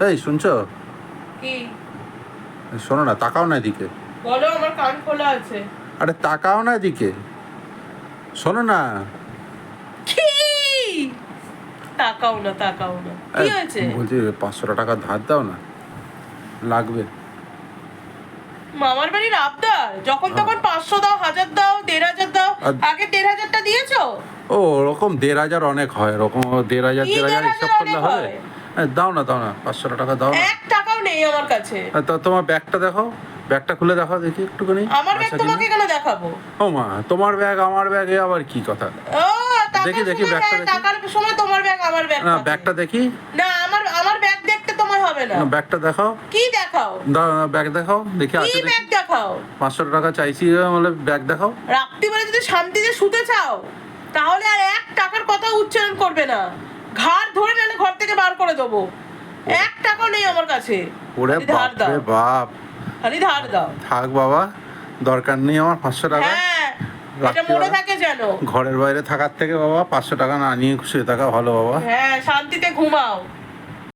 এই শুনছো? কি? শোনো না তাকাও না এদিকে। বলো আমার কান খোলা আছে। আরে তাকাও না এদিকে। শোনো না। কি? তাকাও না তাকাও না। কি হয়েছে? বলছি পাঁচশো টাকা ধার দাও না। লাগবে। মামার বাড়ির আবদার? যখন তখন পাঁচশো দাও হাজার দাও দেড় হাজার দাও। আগে দেড় হাজারটা দিয়েছ? ও ওরকম দেড় হাজার অনেক হয়। ওরকম দেড় হাজার দেড় হাজার হিসাব করলে হবে? হয়? দাও না দাও না পাঁচশো টাকা দাও না। এক টাকাও নেই আমার কাছে। তো তোমার ব্যাগটা দেখো ব্যাগটা খুলে দেখো দেখি একটুখানি। আমার ব্যাগ আচ্ছা, তোমাকে কেন। দেখাবো? ও মা তোমার ব্যাগ আমার ব্যাগ এ আবার কি কথা? ও দেখি, দেখি, ব্যাগটা দেখি। টাকার সময় তোমার ব্যাগ আমার ব্যাগ না ব্যাগটা দেখি। না আমার আমার ব্যাগ দেখতে তোমার হবে না। ব্যাগটা দেখাও। কি দেখাও? দাও না, ব্যাগ দেখাও দেখি কি আছে দেখি। ব্যাগ দেখাও? পাঁচশো টাকা চাইছি বলে ব্যাগ দেখাও। রাত্রি রাত্রিবেলা যদি শান্তিতে শুতে চাও তাহলে আর এক টাকার কথা উচ্চারণ করবে না। করে দেবো। এক টাকাও নেই আমার কাছে। ওরে ধার দাও। বাপ। খালি ধার দাও। থাক বাবা দরকার নেই আমার পাঁচশো টাকা। হ্যাঁ এটা মনে থাকে যেন। ঘরের বাইরে থাকার থেকে বাবা পাঁচশো টাকা না নিয়ে খুশি থাকা ভালো বাবা। হ্যাঁ শান্তিতে ঘুমাও।